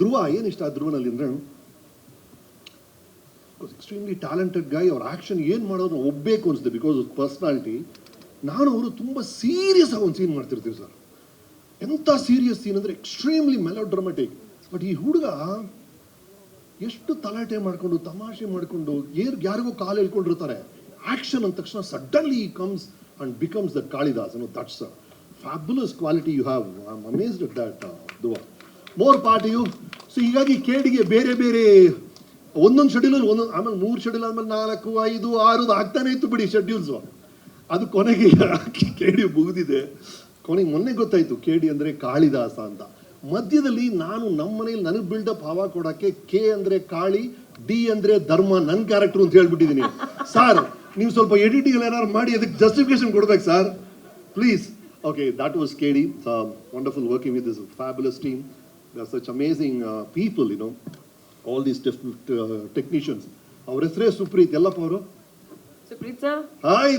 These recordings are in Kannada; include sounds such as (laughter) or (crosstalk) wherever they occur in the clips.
ಧ್ರುವ ಏನಿಷ್ಟ ಧ್ರುವನಲ್ಲಿ ಅಂದರೆ? ಎಕ್ಸ್ಟ್ರೀಮ್ಲಿ ಟ್ಯಾಲೆಂಟೆಡ್ ಗಾಯ್ ಅವ್ರ ಆ್ಯಕ್ಷನ್ ಏನು ಮಾಡೋದು ಒಬ್ಬೇಕು ಅನಿಸುತ್ತೆ ಬಿಕಾಸ್ ಆಫ್ ಪರ್ಸ್ನಾಲಿಟಿ ನಾನು ಅವರು ತುಂಬ ಸೀರಿಯಸ್ ಆಗಿ ಒಂದು ಸೀನ್ ಮಾಡ್ತಿರ್ತೀವಿ ಸರ್. ಎಂಥ ಸೀರಿಯಸ್ ಸೀನ್ ಅಂದರೆ ಎಕ್ಸ್ಟ್ರೀಮ್ಲಿ ಮೆಲೋ ಡ್ರಾಮೆಟಿಕ್ ಬಟ್ ಈ ಹುಡುಗ ಎಷ್ಟು ತಲಾಟೆ ಮಾಡಿಕೊಂಡು, ತಮಾಷೆ ಮಾಡಿಕೊಂಡು, ಏರ್, ಯಾರಿಗೋ ಕಾಲು ಹೇಳ್ಕೊಂಡಿರ್ತಾರೆ ಆ್ಯಕ್ಷನ್ ಅಂದ ತಕ್ಷಣ suddenly comes and becomes that Kalidas ಅನ್ನೋ that's fabulous quality you have I amazed that Dua more part you so ಹೀಗಾಗಿ ಕೇಡಿಗೆ ಬೇರೆ ಬೇರೆ ಒಂದೊಂದು ಶೆಡ್ಯೂಲ್ ಒಂದೊಂದು, ಆಮೇಲೆ ಮೂರು ಶೆಡ್ಯೂಲ್ ಆದ್ಮೇಲೆ ನಾಲ್ಕು, ಐದು, ಆರು ಆಗ್ತಾನೆ ಇತ್ತು ಬಿಡಿ ಶೆಡ್ಯೂಲ್ಸು ಅದು ಕೊನೆಗೆ ಕೇಡಿ ಮುಗಿದಿದೆ? ಕೊನೆಗೆ ಮೊನ್ನೆ ಗೊತ್ತಾಯ್ತು ಕೇಡಿ ಅಂದ್ರೆ ಕಾಳಿದಾಸ ಅಂತ. ಮಧ್ಯದಲ್ಲಿ ನಾನು ನಮ್ಮ ಮನೇಲಿ ನನಗೆ ಬಿಲ್ಡಪ್ ಹವಾ ಕೊಡಕ್ಕೆ ಕೆ ಅಂದ್ರೆ ಕಾಳಿ, ಡಿ ಅಂದ್ರೆ ಧರ್ಮ ನನ್ನ ಕ್ಯಾರೆಕ್ಟರ್ ಅಂತ ಹೇಳ್ಬಿಟ್ಟಿದ್ದೀನಿ ಸರ್ ನೀವು ಸ್ವಲ್ಪ ಎಡಿಟಿಂಗ್ ಏನಾದ್ರು ಮಾಡಿ ಅದಕ್ಕೆ ಜಸ್ಟಿಫಿಕೇಶನ್ ಕೊಡ್ಬೇಕು sir please okay that was KD. Wonderful working with this fabulous team such you know, you these different uh, technicians. ಅವ್ರ ಹೆಸರೇ ಸುಪ್ರೀತ್ ಎಲ್ಲಪ್ಪ ಅವರು? ಸುಪ್ರೀತ್ ಸರ್? ಹಾಯ್.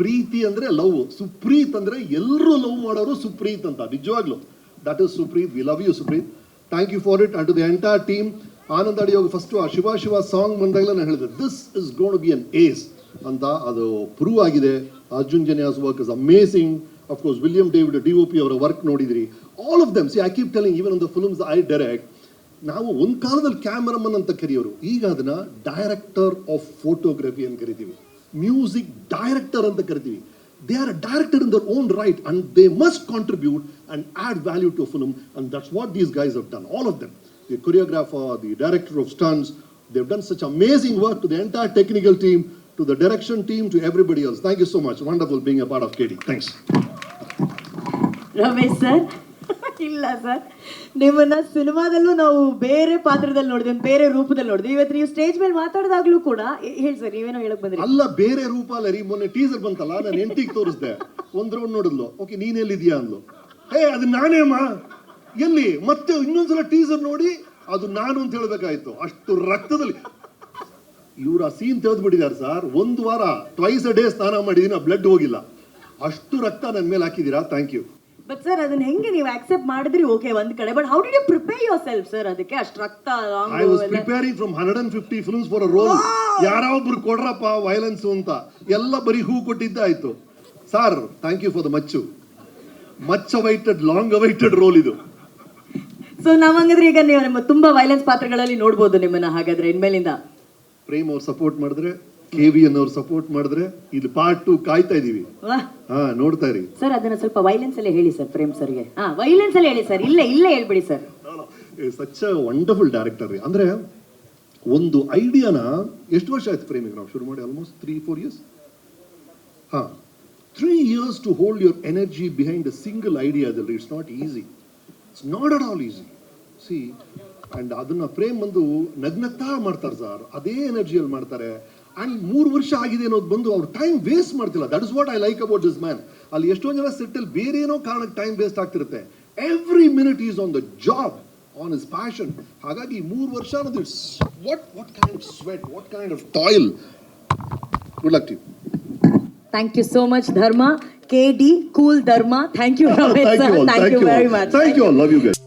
ಪ್ರೀತಿ ಅಂದ್ರೆ ಲವ್. ಸುಪ್ರೀತ್ ಅಂದ್ರೆ ಎಲ್ಲರೂ ಲವ್ ಮಾಡೋರು ಸುಪ್ರೀತ್ ಅಂತ ನಿಜವಾಗ್ಲು. That is Supreeth. We love you Supreeth. Thank you for it and to the entire team Anand ಅಡಿಯೋಗ first ಆ ಶಿವ ಶಿವ ಸಾಂಗ್ ಬಂದಾಗಲೇ ನಾನು ಹೇಳಿದೆ this is gonna be an ace ಅಂತ ಅದು ಪ್ರೂವ್ ಆಗಿದೆ. Arjun Janya's work is amazing of course William David D O P ಅವರ ವರ್ಕ್ ನೋಡಿದ್ರಿ. All of them see I keep telling even on the films I direct ನಾವು ಒಂದು ಕಾಲದಲ್ಲಿ ಕ್ಯಾಮರಾಮನ್ ಅಂತ ಕರೆಯೋರು. ಈಗ ಅದನ್ನ ಡೈರೆಕ್ಟರ್ ಆಫ್ ಫೋಟೋಗ್ರಫಿ ಅಂತ ಕರಿತೀವಿ. ಮ್ಯೂಸಿಕ್ ಡೈರೆಕ್ಟರ್ ಅಂತ ಕರಿತೀವಿ. They are director in their own right and they must contribute and add value to film and that's what these guys have done all of them the choreographer the director of stunts they've done such amazing work to the entire technical team to the direction team to everybody else thank you so much wonderful being a part of KD thanks Ramesh sir (laughs) ಇಲ್ಲ ಸರ್ ನಿಮ್ಮನ್ನ ಸಿನಿಮಾದಲ್ಲೂ ನಾವು ಬೇರೆ ಪಾತ್ರದಲ್ಲಿ ನೋಡಿದ್ವಿ ಬೇರೆ ರೂಪದಲ್ಲಿ ನೋಡಿದ್ವಿ. ಇವತ್ತು ನೀವು ಸ್ಟೇಜ್ ಮೇಲೆ ಮಾತಾಡಿದಾಗ್ಲೂ ಕೂಡ ಏ- ಹೇಳಿ ಸರ್ ನೀವೇನೋ ಹೇಳಕ್ ಬಂದ್ರಿ. ಅಲ್ಲ ಬೇರೆ ರೂಪ ಅಲ್ಲ ರೀ. ಮೊನ್ನೆ ಟೀಸರ್ ಬಂತಲ್ಲ ನಾನು ಎಂಟಿಗೆ ತೋರಿಸ್ದೆ. ಒಂದ್ ರೌಂಡ್ ನೋಡಿದ್ಲು. ಓಕೆ ನೀನ್ ಎಲ್ಲಿದ್ಯಾ ಅಂದ್ಲು. ಹೇ ಅದು ನಾನೇ ನಾನೇಮ್ಮ ಎಲ್ಲಿ? ಮತ್ತೆ ಇನ್ನೊಂದ್ಸಲ ಟೀಸರ್ ನೋಡಿ ಅದು ನಾನು ಅಂತ ಹೇಳ್ಬೇಕಾಯ್ತು. ಅಷ್ಟು ರಕ್ತದಲ್ಲಿ. ಇವ್ರು ಆ ಸೀನ್ ತೆಗೆದ್ಬಿಟ್ಟಿದ್ದಾರೆ ಸರ್ ಒಂದು ವಾರ ಟ್ವೈಸ್ ಅ ಡೇ ಸ್ನಾನ ಮಾಡಿದೀನಿ ಆ ಬ್ಲಡ್ ಹೋಗಿಲ್ಲ. ಅಷ್ಟು ರಕ್ತ ನನ್ನ ಮೇಲೆ ಹಾಕಿದ್ದೀರಾ? ಥ್ಯಾಂಕ್ ಯು ಬಟ್ ಸರ್ ಅದನ್ನ ಹೆಂಗೆ ನೀವು ಆಕ್ಸೆಪ್ಟ್ ಮಾಡಿದ್ರಿ? ಓಕೆ ಒಂದ್ ಕಡೆ. But how did you prepare yourself sir ಅದಕ್ಕೆ ಅಷ್ಟು ರಕ್ತ I was preparing from hundred and fifty films for a role ಯಾರೋ ಒಬ್ರು ಕೊಡ್ರಪ್ಪ ವೈಲೆನ್ಸ್ ಅಂತ. ಎಲ್ಲ ಬರೀ ಹೂ ಕೊಟ್ಟಿದ್ದಾಯ್ತು sir thank you for the ಮಚ್ಚು. Much awaited long awaited role ಇದು. ಸೊ ನಾವ್ ಹಂಗಂದ್ರೆ ಈಗ ನೀವು ನಮ್ಮ ತುಂಬಾ ವೈಲೆನ್ಸ್ ಪಾತ್ರಗಳಲ್ಲಿ ನೋಡ್ಬೋದು ನಿಮ್ಮನ್ನ ಹಾಗಾದ್ರೆ ಇನ್ಮೇಲಿಂದ. ಪ್ರೇಮ್ ಅವ್ರು ಸಪೋರ್ಟ್ ಮಾಡಿದ್ರೆ ಕೆ ವಿ ಅವ್ರು ಸಪೋರ್ಟ್ ಮಾಡಿದ್ರೆ ಇದು ಪಾರ್ಟ್ ಟು ಕಾಯ್ತಾ ಇದೀವಿ. ಹಾ ನೋಡ್ತಾ ಇರಿ. ಸರ್ ಅದನ್ನ ಸ್ವಲ್ಪ ವೈಲೆನ್ಸ್ ಅಲ್ಲಿ ಹೇಳಿ ಸರ್ ಪ್ರೇಮ್ ಸರ್ಗೆ ಹಾ ವೈಲೆನ್ಸ್ ಅಲ್ಲೇ ಹೇಳಿ ಸರ್ ಇಲ್ಲೇ ಇಲ್ಲೇ ಹೇಳ್ಬಿಡಿ ಸರ್ ಸಚ್ ವಂಡರ್ಫುಲ್ ಡೈರೆಕ್ಟರ್ ರೀ. ಅಂದ್ರೆ ಒಂದು ಐಡಿಯಾನ ಎಷ್ಟು ವರ್ಷ ಆಯ್ತು ಪ್ರೇಮಿಗೆ ನಾವು ಶುರು ಮಾಡಿ? ಆಲ್ಮೋಸ್ಟ್ ತ್ರೀ ಫೋರ್ ಇಯರ್ಸ್ ಹಾ. Three years to hold your energy behind a single ಐಡಿಯಾದಲ್ಲಿ it's not easy it's not at all easy see and ಅದನ್ನ ಪ್ರೇಮ್ ಬಂದು ನಗ್ನಗ್ತಾ ಮಾಡ್ತಾರೆ ಸರ್ ಅದೇ ಎನರ್ಜಿಯಲ್ಲಿ ಮಾಡ್ತಾರೆ. ಅಂಡ್ ಮೂರು ವರ್ಷ ಆಗಿದೆ ಅನ್ನೋದು ಬಂದು ಅವ್ರು ಟೈಮ್ ವೇಸ್ಟ್ ಮಾಡ್ತಿಲ್ಲ. That is what I like about this man ಅಲ್ಲಿ ಎಷ್ಟೊಂದು ಜನ ಸೆಟ್ಟಲ್ಲಿ ಬೇರೆ ಏನೋ ಕಾರಣಕ್ಕೆ ಟೈಮ್ ವೇಸ್ಟ್ ಆಗ್ತಿರುತ್ತೆ. Every minute is on the job on is passion ಹಾಗಾಗಿ ಮೂರು ವರ್ಷ ಅನ್ನೋದು it's what what kind of sweat what kind of toil good luck to thank you so much Dharma K D cool Dharma thank you thank you very much thank you love you guys